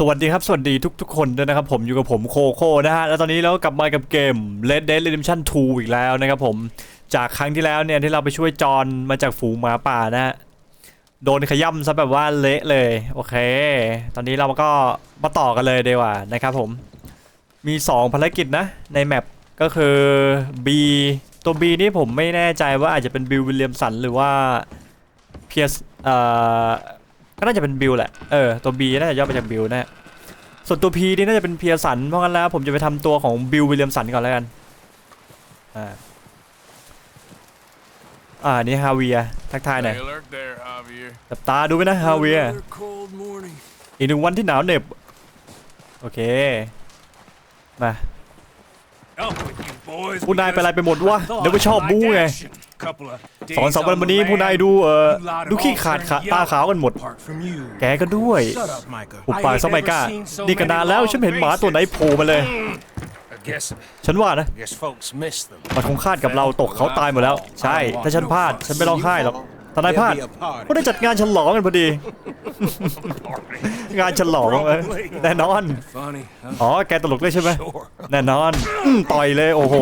สวัสดีครับ สวัสดีทุกๆคนด้วยนะครับผมอยู่กับผมโคโค่นะฮะ แล้วตอนนี้เราก็กลับมากับเกม Red Dead Redemption 2 อีกแล้วนะครับผมจากครั้งที่แล้วเนี่ยที่เราไปช่วยจอนมาจากฝูงหมาป่านะฮะ โดนขย่ำซะแบบว่าเละเลย โอเค ตอนนี้เราก็มาต่อกันเลยดีกว่านะครับผมมี 2 ภารกิจนะ ในแมปก็คือ B ตัว B นี่ผมไม่แน่ใจว่าอาจจะเป็นบิลวิลเลียมสันหรือว่าเพียสเอ่อ ก็น่าจะเป็นบิลแหละ เออ ตัว B น่าจะย่อมาจากบิลนะฮะส่วนตัว P นี่น่าจะเป็นเพียสัน เพราะงั้นแล้ว ผมจะไปทำตัวของบิลวิลเลียมสันก่อนแล้วกัน อ่า อ่า นี่ฮาเวียร์ทักทายหน่อย Hey, look there, Javier. จับตาดูไว้นะฮาเวียร์ Another cold morning. อีกหนึ่งวันที่หนาวเหน็บ โอเค มา Up with you boys. ผู้นายเป็นอะไรไปหมดวะเดี๋ยวก็ชอบบู๊ไง Couple of สองสามวันมานี้ผู้นายดูเออดูขี้ขาดขาตาขาวกันหมด Apart from you. แกก็ด้วย Shut up, Micah. อุปปากสมัยก้านี่กันนานแล้วฉันไม่เห็นหมาตัวไหนโผล่มาเลย I guess, ฉันว่านะ I guess folks miss them. มันคงคาดกับเราตกเขาตายหมดแล้ว ใช่ ถ้าฉันพลาด ฉันไม่ร้องไห้หรอก ทนายพลาดก็ได้จัดงานฉลองกันพอดี งานฉลองเอ้ยแน่นอน Funny, huh? อ๋อ แกตลกด้วยใช่ไหม Sure. แน่นอนอืมต่อยเลยโอ้โห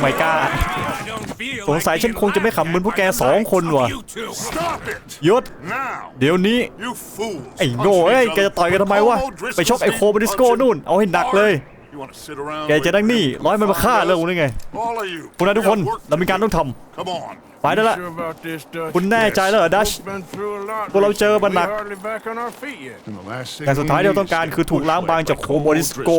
ไม่กล้า I don't feel สงสัย like ฉันคงจะไม่ขำเหมือนพวกแกสองคนว่ะ You two. Stop it! หยุด Now! เดี๋ยวนี้ You fools! ไอ้โง่เอ้ยแกจะต่อยกันทำไมวะ ไปชกไอ้โคบริสโก้นู่น เอาให้หนักเลย You wanna sit around แกจะนั่งนี่ร้อยมันมาฆ่าเรื่องนี่ไง All of you. พวกนายทุกคนเรามีการต้องทำ Come on. ไปได้ละ Sure about this, Dutch? คุณแน่ใจแล้วเหรอดัช We've been through a lot พวกเราเจอมันหนัก recently. We're hardly back on our feet yet. In the last แต่สุดท้ายที่เราต้องการคือถูกล้างบางจากโคบริสโก้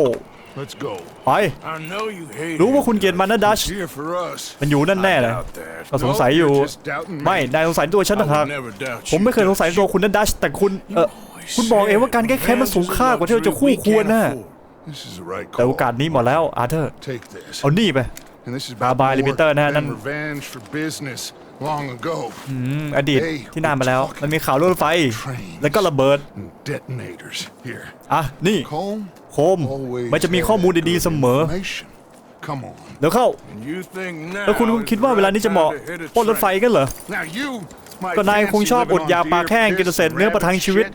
Let's go. ไป I know you hate รู้ it. ว่าคุณเกลียดมันนะดัช Here for us. มันอยู่นั่นแน่เลย Doubt that. ก็สงสัยอยู่ you're just doubting me. ไม่นายสงสัยตัวฉัน I ต่างหาก would never doubt ผมไม่เคยสงสัยตัวคุณนะดัชแต่คุณเออคุณบอกเองว่าการแก้แค้นมันสูงค่ากว่าที่เราจะคู่ควรนะ This is the right แต่โอ call. กาสนี้หมดแล้วอาร์เธอร์ Take this. เอานี่ไป And this is Bye about bye, more limiter นะฮะนั่น than revenge for business long ago. อืมอดีตที่นานมาแล้ว มันมีข่าวรถไฟ แล้วก็ระเบิด And detonators. Here. อะ นี่ Colm โคม always มันจะมีข้อมูลดีๆเสมอ information. Come on. เดี๋ยวเข้า You think now แล้วคุณคิดว่าเวลานี้จะเหมาะ is the right time to hit a ปล้นรถไฟ train. กันเหรอ Now you ก็นายคงชอบอดอยากปากแห้งกินเศษเนื้อประทังชีวิต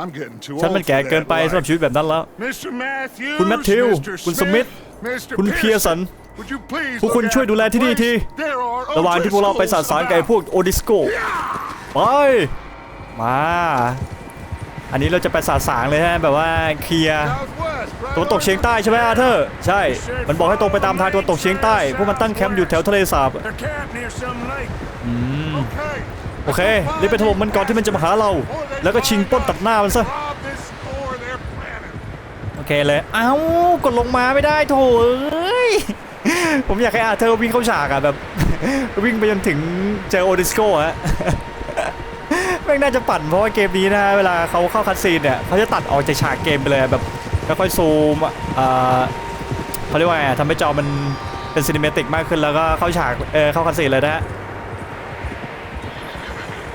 I'm getting too ฉัน old มันแก่ for เกิน that ไปสำหรับ life. ชีวิตแบบนั้นแล้ว Mr. Matthews คุณแมทธิว Mr. คุณสมิธ Mr. คุณเพียสัน Would you please พวกคุณ look ช่วยดูแล after ที่นี่ the ที place? There are ระหว่างที่พวกเราไปสาสารกับไอ้พวกโอดิสโกไป มา อันนี้เราจะไปสาสางเลยฮะแบบว่าเคลียร์ Southwest, right ตะวันตกเฉียงใต้ใช่ไหมอาเธอร์ใช่ มันบอกให้ตรงไปตามทางตะวันตกเฉียงใต้ พวกมันตั้งแคมป์อยู่แถวทะเลสาบ They're camped near some lake. Okay. โอเครีบไปถล่มมันก่อนที่มันจะมาหาเรา แล้วก็ชิงปล้นตัดหน้ามันซะ Rob this store they're planning. โอ เคเลย เอ้ากดลงมาไม่ได้โถเอ้ย ผมอยากให้อาเธอร์วิ่งเข้าฉากอะแบบ วิ่งไปจนถึงเจอโอดิสโก้ฮะแม่งน่าจะปั่นเพราะว่าเกมนี้นะเวลาเขาเข้าคัดซีนเนี่ยเขาจะตัดออกจากฉากเกมไปเลยแบบแล้วค่อยซูมเอ่อเขาเรียกว่าไงอะทำให้จอมันเป็นซีนิเมติกมากขึ้นแล้วก็เข้าฉากเออเข้าคัดซีนเลยนะฮะ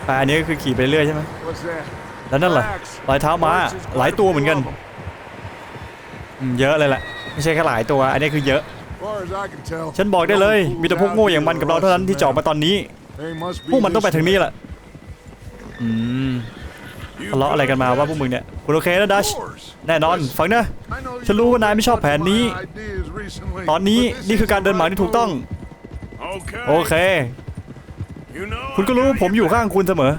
อ่าอันนี้ก็คือขี่ไปเรื่อยใช่ไหม What's that? แล้วนั่นเหรอรอยเท้าม้าหลายตัวเหมือนกัน อืมเยอะเลยแหละไม่ใช่แค่หลายตัว อันนี้คือเยอะ As far as I can tell, ฉันบอกได้เลย มีแต่พวกโง่อย่างมันกับเราเท่านั้นที่จะออกมาตอนนี้ they must be พวกมันต้องไป this ทางนี้ way. แหละอืมทะเลาะอะไรกันมาว่าพวกมึงเนี่ยคุณโอเคนะดัช Yours. แน่นอนฟังนะ I know you ฉันรู้ว่านายไม่ชอบแผนนี้ my ideas recently, ตอนนี้ but this นี่คือ is การ the เดินหมาก right ที่ถูกต้อง move. Okay. โอเค You know คุณก็รู้ว่าผมอยู่ข้างคุณเสมอ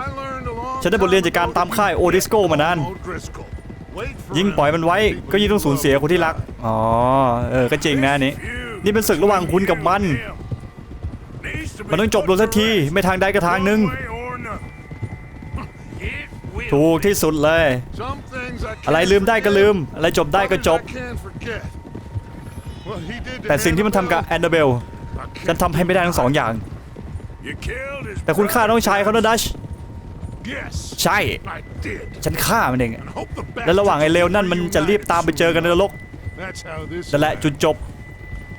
I learned a long ฉันได้บทเรียนจากการตามค่ายโอดิสโกมานาน ยิ่งปล่อยมันไว้ก็ยิ่งต้องสูญเสียคนที่รัก อ๋อ เออ ก็จริงนะนนี้นี่เป็นศึกระหว่างคุณกับมัน มันต้องจบลงสักที ไม่ทางใดก็ทางหนึ่ง ถูกที่สุดเลย อะไรลืมได้ก็ลืม อะไรจบได้ก็จบ แต่สิ่งที่มันทำกับแอนเดอร์เบล I ฉันทำให้ไม่ได้ทั้งสองอย่าง แต่คุณฆ่าน้องชายเขานะดัช ใช่ I did. ฉันฆ่ามันเอง Hope the best และระหว่างไอ้เลวนั่นมันจะรีบตามไปเจอกันในนรก That's how this นั่นแหละจุดจบ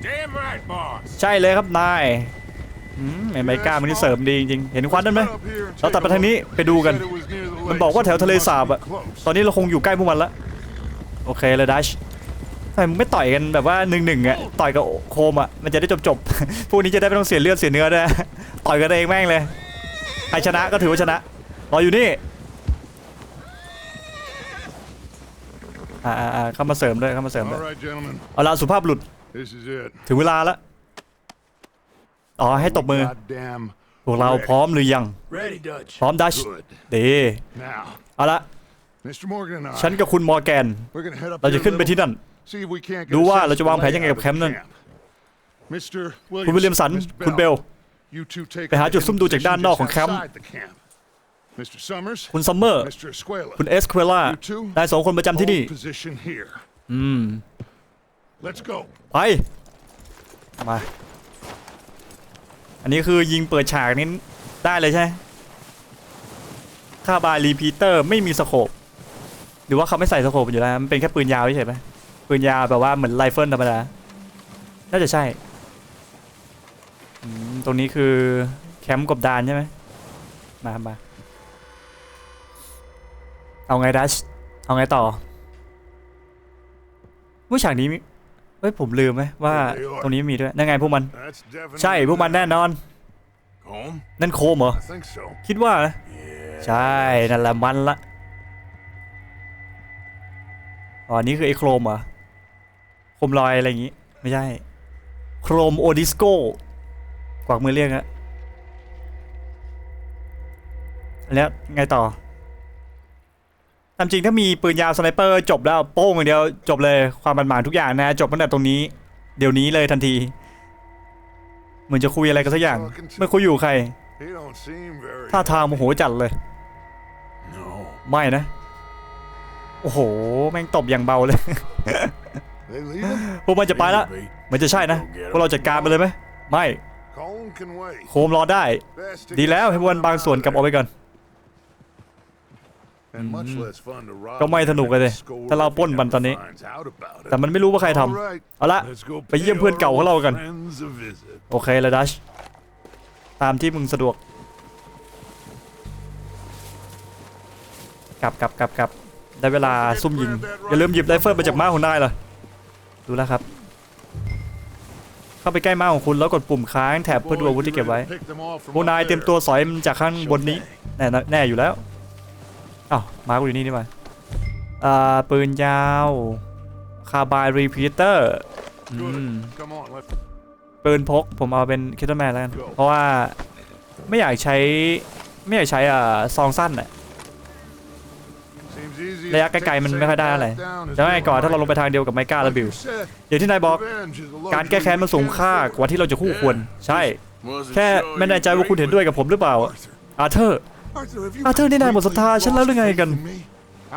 Damn right, boss. ใช่เลยครับนายอืมไอ้ไมก้ามันนี่เสริมดีจริงๆเห็นควันนั้นไหมเราตัดไปทางนี้ไปดูกัน มันบอกว่าแถวทะเลสาบอะตอนนี้เราคงอยู่ใกล้พวกมันละโอเคเลยดัชทำไมมึงไม่ต่อยกันแบบว่าหนึ่งหนึ่งอะต่อยกับโคมอะมันจะได้จบจบๆพวกนี้จะได้ไม่ต้องเสียเลือดเสียเนื้อด้วยต่อยกันเองแม่งเลยใครชนะก็ถือว่าชนะ รออยู่นี่อ่าอ่าอ่าเข้ามาเสริมด้วยเข้ามาเสริมด้วย All right, gentlemen. เอาละสุภาพบุรุษ This is it. ถึงเวลาแล้วอ๋อให้ตบมือ Goddamn พวกเราพร้อมหรือยัง Ready, Dutch. พร้อมดัช good. ดี Now, เอาละ Mr. Morgan and I, ฉันกับคุณมอร์แกน we're gonna head up เราจะ here a ขึ้นไป little, ที่นั่น see if we can't get ดู a ว่า sense เราจะ of the วางแผนยังไงกับ layout แคมป์นั่น of the camp. Mr. คุณวิลเลียมสัน Williamson, Mr. คุณเบล Bell, you two take ไปหา the จุดซุ่มดูจากด้านนอกของแคมป์ outside the camp. Mr. Summers, คุณซัมเมอร์ Mr. Escuela, คุณเอสเควล่า you two นายสองคนประจำที่นี่ hold position here. อืม Let's go. ไป มา อันนี้คือยิงเปิดฉากนี้ได้เลยใช่ไหมค่าบายรีพีเตอร์ไม่มีสโคปหรือว่าเขาไม่ใส่สโคปอยู่แล้ว มันเป็นแค่ปืนยาวเฉยๆไหมปืนยาวแบบว่าเหมือนไรเฟิลธรรมดา น่าจะใช่อืมตรงนี้คือแคมป์กบดานใช่ไหม มามา เอาไงดัช เอาไงต่อว่าฉากนี้มีเฮ้ยผมลืมไหมว่าตรงนี้มีด้วยนั่นไงพวกมัน That's definitely ใช่พวกมันแน่นอน Home? นั่นโคมเหรอ I think so. คิดว่านะ Yeah. ใช่นั่นแหละมันละอ๋อนี่คือไอ้โครมเหรอโคมลอยอะไรอย่างงี้ ไม่ใช่ โครมโอดิสโก้กวักมือเรียกอะแล้วไงต่อ ตามจริงถ้ามีปืนยาวสไนเปอร์จบแล้วโป้งอย่างเดียวจบเลยความมันหมานทุกอย่างนะจบตั้งแต่ตรงนี้ เดี๋ยวนี้เลยทันที เหมือนจะคุยอะไรกันสักอย่าง ไม่คุยอยู่ใคร ท่าทางโมโหจัดเลย No. ไม่นะ โอ้โห แม่งตบอย่างเบาเลย พวกมันจะไปละ Maybe. มันจะใช่นะพวกเราจัดการไปเลยไหมไม่ โคมรอได้ ดีแล้วให้วันบางส่วนกลับออกไปก่อน ก็ไม่สนุกเลย and score ถ้าเราปล้น if he มันตอนนี้ ever finds out about it. แต่มันไม่รู้ว่าใครท All right, ำเอาละ let's go ไปเยี่ยมเพื่อนเก่าของเรากัน friends a visit. โอเคแล้วดัช ตามที่มึงสะดวก กลับกลับกลับกลับได้เวลาซุ่มยิง อย่าลืมหยิบไรเฟิลมาจากม้าของนายล่ะดูแล้วครับ เข้าไปใกล้ม้าของคุณแล้วกดปุ่มค้างแถบเพื่อดูอาวุธที่เก็บไว้ Pick them off from พวกนาย up เตรียม there. ตัวสอยมันจากข้างบนนี้ แน่นะแน่อยู่แล้ว อ้าวมาร์กอยู่นี่นี่มาอ่าปืนยาวคาบายรีพีเตอร์ปืนพกผมเอาเป็นคิตเตอร์แมนแล้วกัน เพราะว่าไม่อยากใช้ไม่อยากใช้อ่าซองสั้นอะระยะไกลๆมันไม่ค่อยได้อะไร path down as จะไม่ก่อนถ้าเราลงไปทางเดียวกับไมก้าและบิล Like you said, อย่างที่นายบอกการแก้แค้นมันสูงค่ากว่าที่เราจะคู่ควร ใช่ แค่ไม่แน่ใจว่าคุณเห็นด้วยกับผมหรือเปล่าอาเธอร์ อาเธอร์นี่นายหมดศรัทธาฉันแล้วหรือไงกัน faith in me?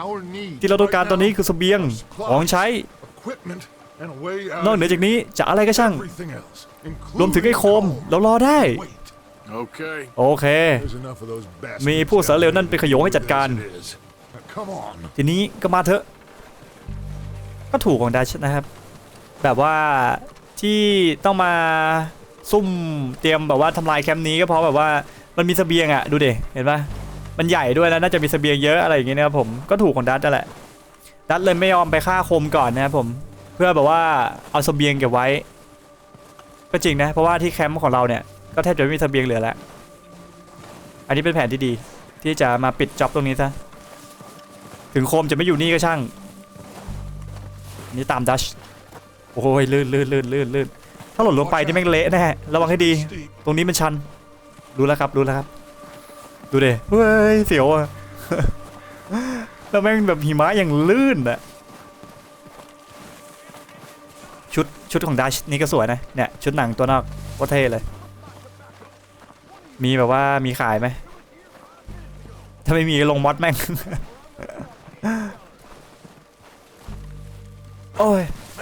Our need ที่เราต้องการตอนนี้คือเสบียงของใช้ equipment and a way out นอกเหนือจากนี้จะอะไรก็ช่าง everything else, รวมถึงไอ้โคม including เรารอได้ Wait, Okay. โอเค there's enough of those bastards มีพวกสารเลวนั่นเป็นขโยงให้จัดการ as it is. Now, Come on. ทีนี้ก็มาเถอะ ก็ถูกของดัชนะครับ แบบว่าที่ต้องมาซุ่มเตรียมแบบว่าทำลายแคมป์นี้ก็เพราะแบบว่า มันมีสเสบียงอะดูดิเห็นปะมันใหญ่ด้วยแล้วน่าจะมีสเสบียงเยอะอะไรอย่างเงี้ยนะครับผมก็ถูกของดัชนั่นแหละดัชเลยไม่ยอมไปฆ่าโคมก่อนนะครับผมเพื่อแบบว่าเอาสเสบียงเก็บไว้ ก็จริงนะเพราะว่าที่แคมป์ของเราเนี่ยก็แทบจะไม่มีสเสบียงเหลือแล้วอันนี้เป็นแผนที่ดีที่จะมาปิดจ็อบตรงนี้ซะถึงโคมจะไม่อยู่นี่ก็ช่างนี่ตามดัชโอ้ยลื่นลื่นลื่นลื่นลื่นถ้าหล่นลงไปนี่แม่งเละแน่ระวังให้ดี ตรงนี้มันชัน รู้แล้วครับรู้แล้วครับ ดูเดิเฮ้ยเสียวอะแล้วแม่งแบบหิมะอย่างลื่นอะชุดชุดของดัชนี่ก็สวยนะเนี่ยชุดหนังตัวนอกก็เท่เลย มีแบบว่ามีขายไหมถ้าไม่มีลงมอดแม่ง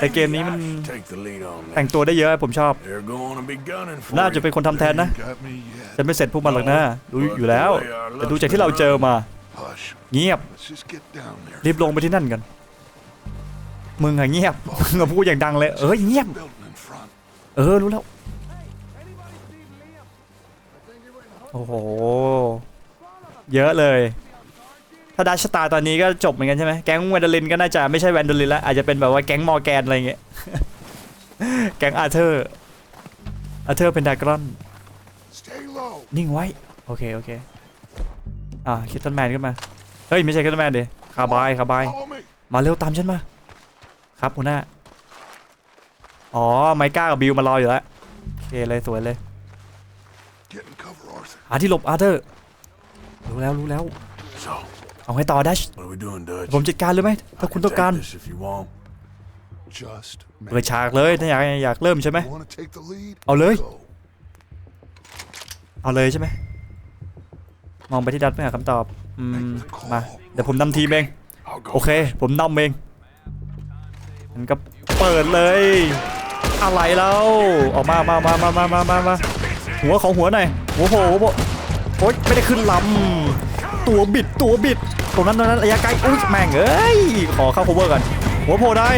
อ้ยแต่เกมนี้มัน Take the lead on แต่ง this. ตัวได้เยอะผมชอบ They're going to be gunning for น่า you. จะเป็นคนทำแทนนะ You got me yet. จะไม่เสร็จพวกมันหรอกนะรู้อยู่แล้วแต่ดูจากที่เราเจอมา Hush. เงียบ Let's just get down there. รีบลงไปที่นั่นกัน มึงอะเงียบมึงอะพูดอย่างดังเลย เอ้ยเงียบ Building in front. เออรู้แล้ว โอ้โห เยอะเลย ถ้าดัชตาตอนนี้ก็จบเหมือนกันใช่ไหมแก๊งแวนเดลินก็น่าจะไม่ใช่แวนเดลินแล้วอาจจะเป็นแบบว่าแก๊งมอร์แกนอะไรเงี้ย แก๊งอาร์เธอร์ อาร์เธอร์เป็นดากรอน นิ่งไว้ โอเค โอเค อ่าคิตตันแมนขึ้นมา เฮ้ย ไม่ใช่คิตตันแมนเดิคาบายคาบาย มาเร็วตามฉันมา ครับหัวหน้า อ๋อ ไมก้ากับบิวมารออยู่แล้ว โอเคเลยสวยเลยหาที่หลบอาร์เธอร์ รู้แล้วรู้แล้ว เอาไงต่อดัช ผมจัดการเลยไหมถ้าคุณต้องการเลยฉากเลยถ้าอยากอยากเริ่มใช่ไหมเอาเลย เอาเลยใช่ไหมมองไปที่ดัชเพื่อหาคำตอบมาเดี๋ยวผมนำทีมเองโอเค ผมนำเองมันก็เปิดเลย อะไรแล้วออกมามามามามามามาหัวของหัวหน่อยโอ้โหโอ้ยไม่ได้ขึ้นลำ ตัวบิดตัวบิดตรงนั้นตรงนั้นระยะไกลอุ้ยแม่งเอ้ยขอเข้า cover ก่อนหัวโผล่ได้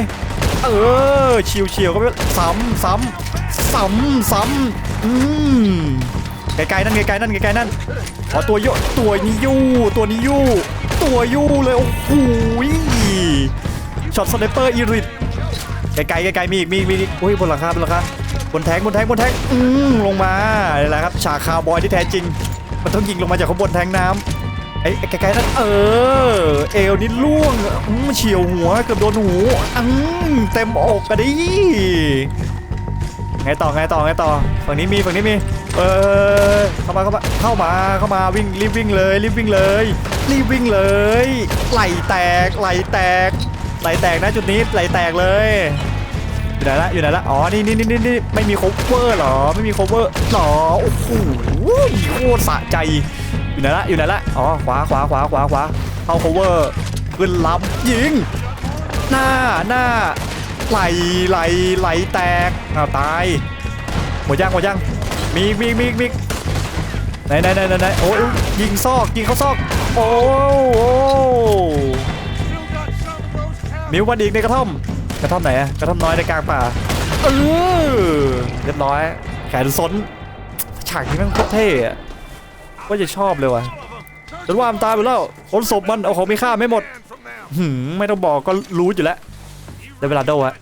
เออชิวชิวๆก็ไม่ซ้ำซ้ำซ้ำซ้ำอืมไกลๆนั่นไกลๆนั่นไกลๆนั่นขอตัวโยตัวนี้ยู่ตัวนี้ยู่ตัวยู่เลยโอ้โหช็อตสไนเปอร์อีริตไกลๆไกลๆมีอีกมีอีกมีอีกโอ้ยบนหลังคาบนหลังคาบนแทงบนแทงบนแทงอืมลงมานี่แหละครับฉากคาวบอยที่แท้จริง มันต้องยิงลงมาจากข้างบนแทงน้ำ ไอ้ไอ้ไกลๆนั่นเออ เอวนี่ล่วงอืมเฉียวหัวเกือบโดนหูอืมเต็มอกกันดิไงต่อไงต่อไงต่อฝั่งนี้มีฝั่งนี้มีเออเข้ามาเข้ามาเข้ามาเข้ามาวิ่งรีบวิ่งเลยรีบวิ่งเลยรีบวิ่งเลยไหลแตกไหลแตกไหลแตกนะจุดนี้ไหลแตกเลยอยู่ไหนละอยู่ไหนละอ๋อนี่นี่นี่นี่นี่ไม่มีโคเวอร์หรอไม่มีโคเวอร์หรอโอ้โหโคตรสะใจ อยู่ไหนละอยู่ไหนละอ๋อขวาขวาขวาขวาขวาเข้าโคเวอร์ขึ้นลำยิง หน้าหน้าไหลไหลไหลแตกอ้าวตายหมดยังหมดยังมีมีมีมีไหนไหนไหนไหนโอ้ยยิงซอกยิงเข้าซอกโอ้โอ้มิววันอีกในกระท่อมกระท่อมไหนกระท่อมน้อยในกลางป่าเออเรียบร้อยแขนซนฉากนี้มันโคตรเท่อะ ว่าจะชอบเลยว่ะฉันว่ามันตายไปแล้วคนศพมันเอาของมีค่าไม่หมดหืมไม่ต้องบอกก็รู้อยู่แล้วได้เวลาโดอะ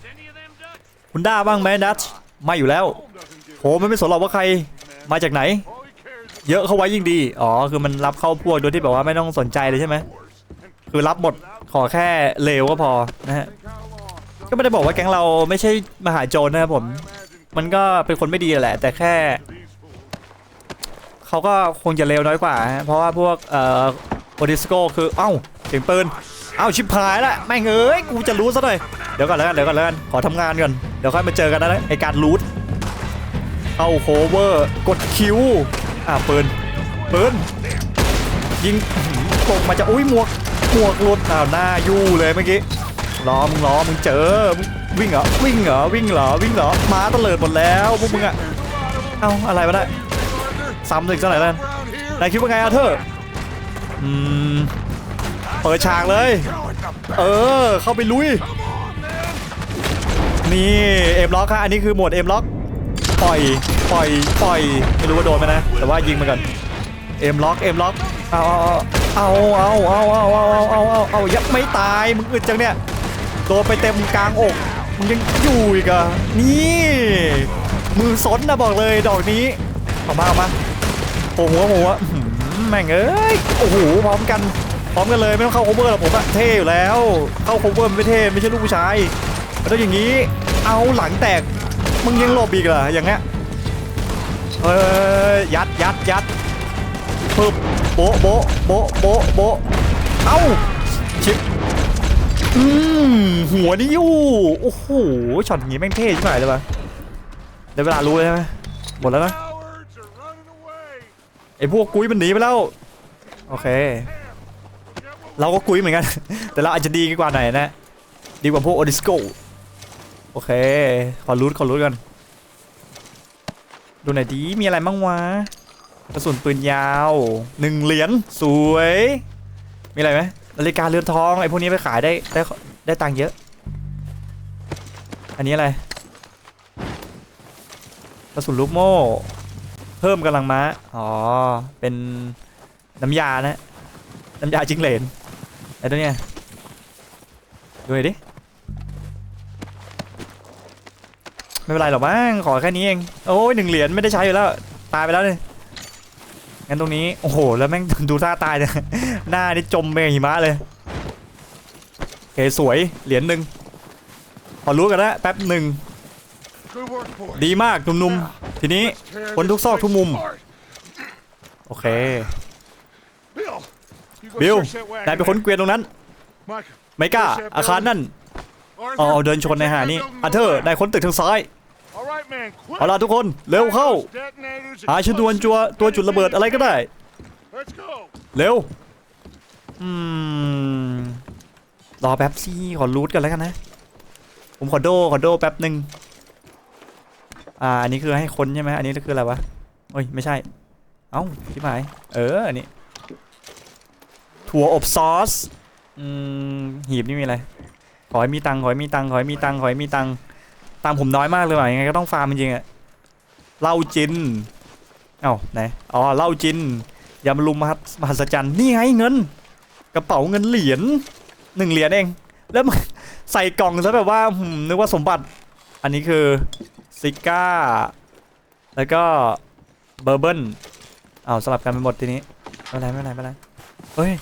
คุณด้าบ้างไหมนัทไม่อยู่แล้วโหมันไม่สนหรอกว่าใครมาจากไหน เยอะเข้าไว้ยิ่งดีอ๋อคือมันรับเข้าพวกโดยที่แบบว่าไม่ต้องสนใจเลยใช่ไหมคือรับหมดขอแค่เลวก็พอนะฮะก็ไม่ได้บอกว่าแก๊งเราไม่ใช่มหาโจรนะครับผม มันก็เป็นคนไม่ดีแหละ แต่แค่ เขาก็คงจะเลวน้อยกว่าฮะเพราะว่าพวกเอ่อโอดิสโกคือเอ้าเสียงปืนเอ้าชิบหายละแม่งเอ้ยกูจะรู้ซะหน่อยเดี๋ยวก่อนแล้วกันเดี๋ยวก่อนแล้วกันขอทำงานก่อนเดี๋ยวค่อยมาเจอกันนะไอการรูทเข้าโคเวอร์กดคิวอ่าปืนปืนยิงตกมาจะอุ้ยหมวกหมวกหลุดอ้าวหน้ายู่เลยเมื่อกี้รอมึงรอมึงเจอวิ่งเหรอวิ่งเหรอวิ่งเหรอวิ่งเหรอม้าตะเลิดหมดแล้วพวกมึงอะเอ้าอะไรวะเนี่ย ซ้ำอีกสักหน่อยแล้วกันนายคิดว่าไงอาเธอร์อืมเปิดฉากเลย เออ เข้าไปลุย นี่เอ็มล็อกค่ะอันนี้คือหมวดเอ็มล็อกปล่อยปล่อยปล่อยไม่รู้ว่าโดนไหมนะ แต่ว่ายิงมาก่อนเอ็มล็อกเอ็มล็อกเอาเอาเอาเอาเอาเอาเอาเอาเอาเอายังไม่ตายมึงอึดจังเนี่ยโดนไปเต็มกลางอกมึงยังอยู่อีกอะนี่ มือสนนะบอกเลยดอกนี้ออกมาออกมา หหัวหัวอื้อหือแม่งเอ้ยโอ้โหพร้อมกันพร้อมกันเลยไม่ต้องเข้าโคเวอร์หรอกผมอะเท่อยู่แล้ว เข้าโคเวอร์ไม่เท่ไม่ใช่ลูกผู้ชายมันต้องอย่างนี้เอาหลังแตกมึงยังหลบอีกเหรออย่างเงี้ยเอ้ยยัดยัดยัดปึ๊บโบโบโบโบโบเอ้าชิปอืมหัวนี่อยู่โอ้โหช็อตอย่างงี้แม่งเท่ใชิบหายเลยปะเดี๋ยวเวลารู้เลยใช่ไหมหมดแล้วนะ ไอ้พวกกุ้ยมันหนีไปแล้ว โอเค เราก็กุ้ยเหมือนกัน แต่เราอาจจะดีกว่าหน่อยนะ ดีกว่าพวกโอดิสโกโอเค ขอรูทขอรูทกัน ดูหน่อยดีมีอะไรบ้างวะกระสุนปืนยาวหนึ่งเหรียญสวย มีอะไรไหมนาฬิกาเรือนทองไอ้พวกนี้ไปขายได้ได้ได้ตังค์เยอะ อันนี้อะไรกระสุนลูกโม่ เพิ่มกำลังม้า อ๋อ เป็นน้ำยานะ น้ำยาจิงเหลนไอ้ตัวเนี้ยดูหน่อยดิ ไม่เป็นไรหรอกมั้ง ขอแค่นี้เอง โอ้ยหนึ่งเหรียญไม่ได้ใช้อยู่แล้ว ตายไปแล้วเลยงั้นตรงนี้ โอ้โห แล้วแม่งดูท่าตายเนี่ยหน้านี่จมไปกับหิมะเลยโอเคสวย เหรียญหนึ่งขอรู้กันนะแป๊บหนึ่ง Good work, boys. ดีมากหนุ่มๆ ทีนี้คนทุกซอกทุกมุม โอเค บิลนายเป็นคนเกวียนตรงนั้น ไม่กล้า อาคารนั่นอาเอเดินชนในหานี่อาเธอร์นายค้นตึกทางซ้าย เอาล่ะทุกคน เร็วเข้า หาชนวนจัวตัวจุดระเบิดอะไรก็ได้ เร็ว อืม รอแป๊บซี่ขอรูทกันแล้วกันนะ ผมขอโดขอโดแป๊บหนึ่ง อ่าอันนี้คือให้คนใช่ไหมอันนี้คืออะไรวะโอ้ยไม่ใช่ เอ้าที่หมาย เอออันนี้ถั่วอบซอสอืมหีบนี่มีอะไรขอให้มีตังขอให้มีตังขอให้มีตังขอให้มีตังตังผมน้อยมากเลยว่ะยังไงก็ต้องฟาร์มจริงๆอะเหล้าจินเอ้าไหนอ๋อเหล้าจินยามารุมมหัศมหัศจรรย์นี่ไงเงิน กระเป๋าเงินเหรียญหนึ่งเหรียญเอง แล้วใส่กล่องซะแบบว่าหืมนึกว่าสมบัติ อันนี้คือ ซิก้า แล้วก็เบอร์เบิลอ้าวสลับกันไปหมดทีนี้ไม่เป็นไรไม่เป็นไรไม่เป็นไรเฮ้ย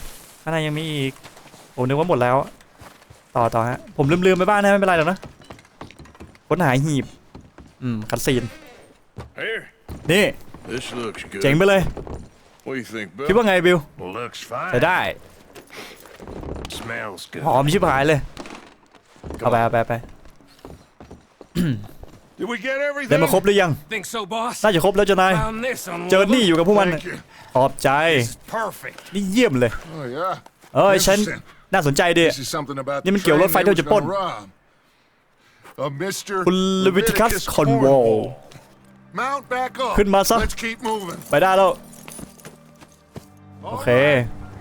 ข้างในยังมีอีกผมนึกว่าหมดแล้ว ต่อต่อฮะ ผมลืมๆไปบ้างนะไม่เป็นไรหรอกนะค้นหาหีบ อืมคัดซีน Here, นี่ this looks good. เจ๋งไปเลย What do you think, Bill? คิดว่าไงบิล Looks fine. ใช้ได้ Smells good. หอมชิบหายเลย เอาไปเอาไปเอาไป Did we get everything? ได้มาครบหรือยัง Think so, boss? น่าจะครบแล้วเจ้านาย Found this on เจอ one of นี่อยู่กับพวกมัน Thank you. ขอบใจ them. This is perfect. นี่เยี่ยมเลย Oh, yeah. เอ้ยฉัน Interesting. น่าสนใจดิ This is something about นี่ the มันเกี่ยวรถ train ไฟ they ที่เรา was จะปล้น gonna rob. A Mr. คุณเลวิติคัส Leviticus คอนวอล Cornwall. Mount back up. ขึ้นมาซะ Let's keep moving. ไปได้แล้ว โอเค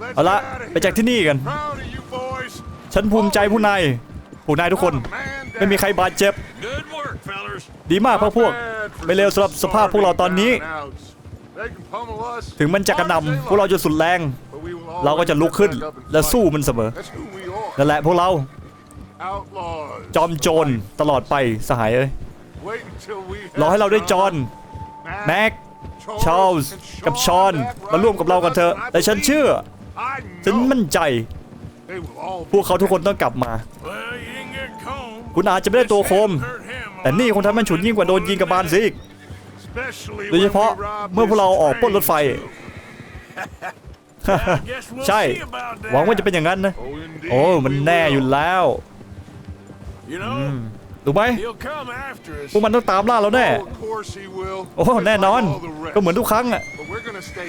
Let's เอาละ get out of ไปจาก here. ที่นี่กัน Proud of you boys. ฉันภูมิใจผู้นาย ผู้นายทุกคน Not a man ไม่มีใคร down. บาดเจ็บ Good work, fellas. ดีมากพวกพวก Not bad for ไม่เลวสำหรับ some สภาพพวกเราตอนนี้ sorry brownouts. They can pummel us ถึงมันจะกระหนำพวกเราจะสุดแรง but we will เราก็จะลุกขึ้น always back up and และ fight. สู้มันเสมอ That's who we are. นั่นแหละพวกเรา Outlaws. จอมโจรตลอดไปสหายเอ้ย Wait until we รอให้เราได้จอห์น Matt, แม็ก Charles ชาร์ลส์ and กับชอน Sean มาร่วมกับเรากันเถอะ back แต่ฉัน right เชื่อ I ฉัน know มั่นใจ they will all พวกเขาทุกคนต้องกลับมา คุณอาจจะไม่ได้ตัวคม แต่นี่คงทำให้มันฉุนยิ่งกว่าโดนยิงกับบานซิกโดยเฉพาะเมื่อพวกเราออกปล้นรถไฟ ใช่ หวังว่าจะเป็นอย่างนั้นนะ โอ้มันแน่อยู่แล้วถูกไหมพวกมันต้องตามล่าเราแน่ โอ้แน่นอน ก็เหมือนทุกครั้งอะ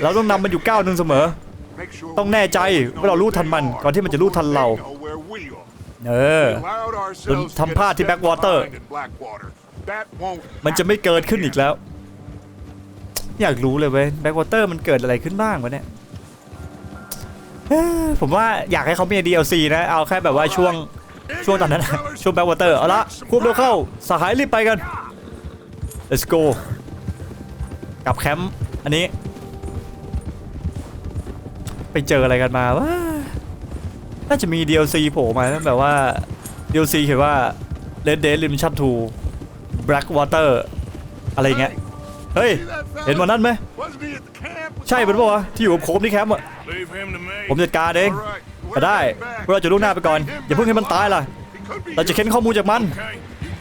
เราต้องนำมันอยู่ก้าวหนึ่งเสมอ ต้องแน่ใจว่าเรารู้ทันมันก่อนที่มันจะรู้ทันเรา เออ Allowed ourselves to ทำพลาด get a ที่ step Backwater behind in Blackwater. That won't มันจะไม่เกิดขึ้นอีกแล้ว อยากรู้เลยเว้ยแบ็กวอเตอร์มันเกิดอะไรขึ้นบ้างวะเนี่ยเอ้อผมว่าอยากให้เขามี DLC นะ เอาแค่แบบว่าช่วงช่วงตอนนั้น ช่วงแบ็กวอเตอร์ เอาละควบเร็วเข้า สหายรีบไปกัน let's go กลับแคมป์อันนี้ ไปเจออะไรกันมาวะ น่าจะมี DLC โผล่มานะแบบว่า DLC เขียนว่า Red Dead Redemption 2 Blackwater อะไรเงี้ย เฮ้ย เห็นวันนั้นไหม ใช่เป็นปะวะที่อยู่กับโคมที่แคมป์อะผมจัดการเองก็ได้พวกเราจะล่วงหน้าไปก่อน อย่าเพิ่งให้มันตายล่ะ เราจะเค้นข้อมูลจากมัน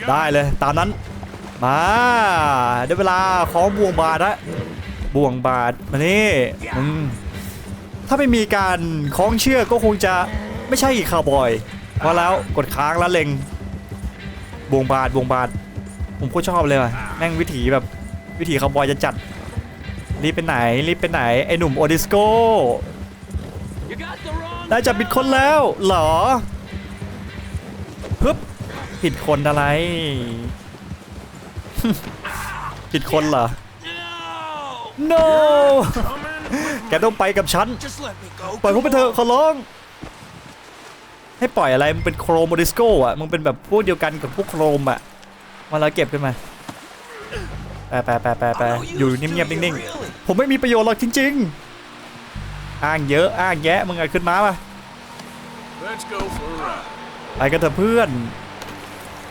ได้เลย ตามนั้น มาได้เวลาของบ่วงบาทละบ่วงบาทมานี่ถ้าไม่มีการคล้องเชือกก็คงจะ ไม่ใช่ข่าวบอยเพราะแล้วกดค้างแล้วเล็งบวงบาทบ่วงบาทผมโคตรชอบเลยว่ะแม่งวิถีแบบวิถีข่าวบอยจะจัดรีบไปไหนรีบไปไหนไอหนุ่มโอดิสโก้ได้จับผิดคนแล้วเหรอฮึบผิดคนอะไร ผิดคนเหรอ No! แกต้องไปกับฉันปล่อยผมไปเถอะขอร้อง ให้ปล่อยอะไรมันเป็นโครโมดิสโก้อะมึงเป็นแบบพวกเดียวกันกับพวกโครมอะมาแล้วเก็บขึ้นมาไปไปไปไปไปอยู่เงียบๆนิ่งๆผมไม่มีประโยชน์หรอกจริง ๆ อ้างเยอะอ้างแยะมึงอะขึ้นมาปะ Let's go for a ride. ไปกันเถอะเพื่อน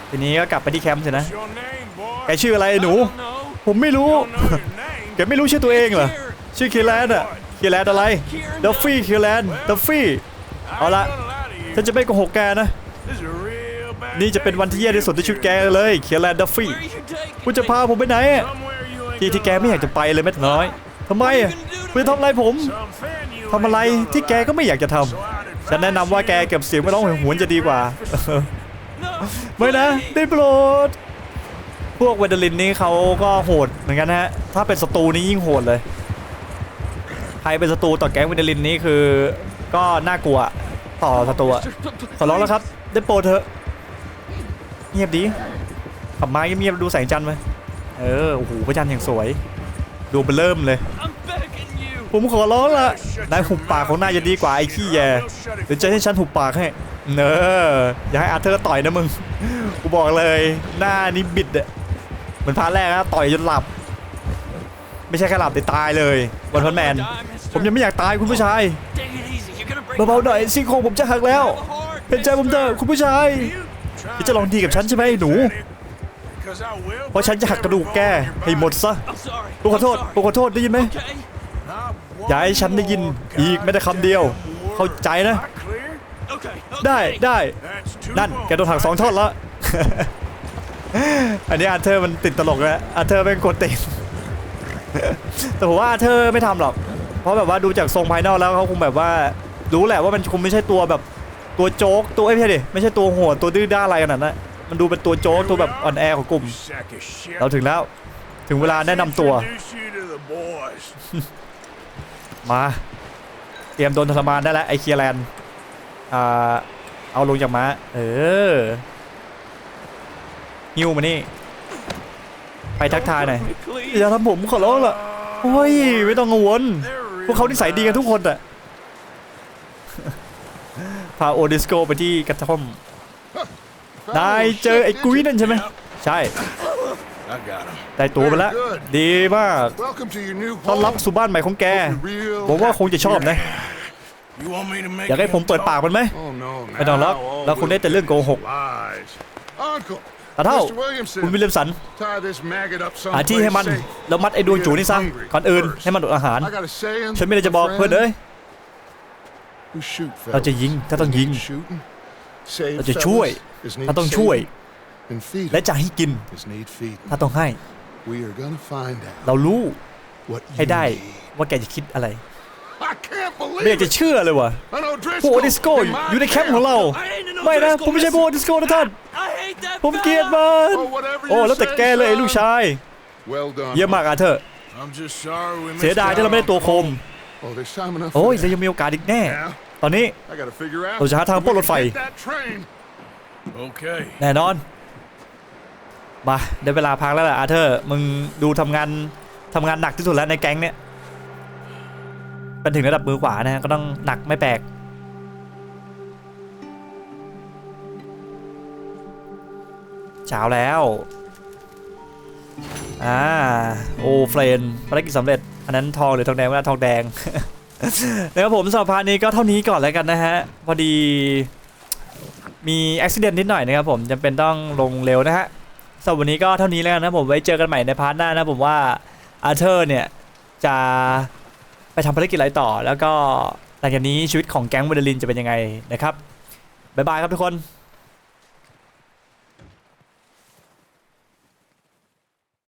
ทีนี้ก็กลับไปที่แคมป์สินะ What's your name, boy? แกชื่ออะไรไอ้หนู I don't know. ผมไม่รู้ Don't know your name. แกไม่รู้ชื่อตัวเองเหรอ Here. ชื่อคีแลนด์อะคีแลนด์อะไร Kieran ดัฟฟี่คีแลนด์ดัฟฟี่ I All ain't right. gonna lie to you. ฉันจะไม่โกหกแกนะ This is a real bad นี่จะเป็นวันที่แย่ที่สุดในชีวิตแกเลยเคียร์แลนด์ดัฟฟี่ Where are you taking คุณจะพาผมไปไหนอะ Somewhere you ain't ที่ที่แกไม่อยากจะไปเลยแม้แต่น้อยทำไมอะคุณจะทำอะไรผม Some fan you ทำอะไร ain't gonna ที่แกก็ไม่อยากจะทำ So I'd ฉันแนะนำว่าแกเก็บเสียงไม่ร้องหวนจะดีกว่า No. ไม่นะ please. ได้โปรดพวกเวเดลินนี่เขาก็โหดเหมือนกันนะฮะ ถ้าเป็นศัตรูนี่ยิ่งโหดเลย ใครเป็นศัตรูต่อแก๊งเวเดลินนี่คือ ก็น่ากลัว ต่อศัตรูอะขอร้องแล้วครับ ได้โปรดเถอะ เงียบดีขับมาเงียบๆดูแสงจันทร์ไหมเออ โอ้โห พระจันทร์อย่างสวย ดูเบลเริ่มเลย I'm begging you. ผมขอร้องละนายหุบปากของนายจะดีกว่าไอ้ขี้แยหรือจะให้ฉันหุบปากให้ เนออย่าให้อาร์เธอร์ต่อยนะมึง กูบอกเลย หน้านี่บิดอะเหมือนพาร์ทแรกนะต่อยจนหลับ ไม่ใช่แค่หลับแต่ตายเลยวันพันแมน ผมยังไม่อยากตายคุณผู้ชาย เบาๆหน่อยซี่โครงผมจะหักแล้วเห็นใจผมเถอะคุณผู้ชายที่จะลองดีกับฉันใช่ไหมหนู เพราะฉันจะหักกระดูกแกให้หมดซะ I'm sorry. กูขอโทษ I'm กูขอโทษได้ยินไหมอย่าให้ฉันได้ยินอีกแม้แต่คำเดียว เข้าใจนะ ได้ได้นั่นแกโดนหักสองท่อนแล้วอันนี้อาร์เธอร์มันติดตลกแล้วอาร์เธอร์เป็นคนติดแต่ผมว่าอาร์เธอร์ไม่ทำหรอกเพราะแบบว่าดูจากทรงภายนอกแล้วเขาคงแบบว่า รู้แหละว่ามันคงไม่ใช่ตัวแบบตัวโจ๊กตัวเอ้ยไม่ดิไม่ใช่ตัวโหดตัวดื้อด้านอะไรขนาดนั้นมันดูเป็นตัวโจ๊กตัวแบบอ่อนแอของกลุ่ม เราถึงแล้วถึงเวลาแนะนำตัว มาเตรียมโดนทรมานได้แล้วไอเคียแลนด์อ่าเอาลงจากม้าเออฮิวมานี่ไปทักทายหน่อยอย่าทำผมขอร้องละโอ้ยไม่ต้องกังวลพวกเขานิสัยดีกันทุกคนอะ พาโอดิสโกไปที่กระท่อมนายเจอไอ้กุ้ยนั่นใช่ไหมใช่ I got him. ได้ตัวไปแล้ว ดีมาก Welcome to your new ต้อนรับ home. สู่บ้านใหม่ของแก Real ผมว่าคงจะชอบนะ You want me to make อยากให้ผมเปิดปากมันไหม Oh no, ไม่ต้องแล้ว now แล้วคุณได้แต่เรื่องโกหก lies. Uncle, ตาเท่า Mr. Williamson, คุณวิลเลียมสัน tie this maggot up หาที่ให้มัน someplace safe. แล้วมัดไอ้ดวงจูนี่ซะก่อนอื่นให้มันอดอาหาร I got a saying. ฉันไม่ได้จะบอก my เพื่อน friend. เอ้ย We shoot, เราจะ fellas. ยิงถ้าต้องยิง Shooting. Save เราจะช่วย fellas is need ถ้าต้องช่วย saving. And feed และจะให้กิน is need feeding. ถ้าต้องให้ We are gonna find out เรารู้ what ให้ you ได้ need. ว่าแกจะคิดอะไร I can't ไม่อยาก believe จะ it. เชื่อเลยว่ะ An พวกโอ O'Driscoll ดิสโก in my อยู่ในแคมป์ของเรา I ain't an ไม่นะ O'Driscoll, ผมไม่ใช่พวกโอดิสโกนะท่าน I hate that ผมเกลียด fella. มัน Oh, whatever โอ้ you แล้วแต่ say, แกเลยไอ้ลูก son. ชาย Well done. เยี่ยมมากอาเธอร์ I'm just sorry we เสีย missed ดายที่เราไม่ได้ตัวโคม Oh, there's time enough โอ้ for ย that. เรายังมีโอกาสอีกแน่ Now, ตอนนี้ I gotta figure out เราจะหาทางปล้นรถไฟ if we can hit that train. Okay. แน่นอน มาได้เวลาพักแล้วแหละอาเธอร์ มึงดูทำงานทำงานหนักที่สุดแล้วในแก๊งเนี่ยเป็นถึงระดับมือขวานะฮะก็ต้องหนักไม่แปลกเช้าแล้ว อ่า โอเฟรนภารกิจสำเร็จ อันนั้นทองหรือทองแดงไม่ใช่ทองแดง นะครับผมสำหรับพาร์นี้ก็เท่านี้ก่อนแล้วกันนะฮะ พอดีมีอุบิเหตุนิดหน่อยนะครับผมจำเป็นต้องลงเร็วนะฮะสำหรับวันนี้ก็เท่านี้แล้วกันนะผมไว้เจอกันใหม่ในพาร์ทหน้านะผมว่าอาร์เธอร์เนี่ยจะไปทำภารกิจอะไรต่อ แล้วก็หลังจากนี้ชีวิตของแก๊งเวเดลินจะเป็นยังไงนะครับบ๊ายบายครับทุกคน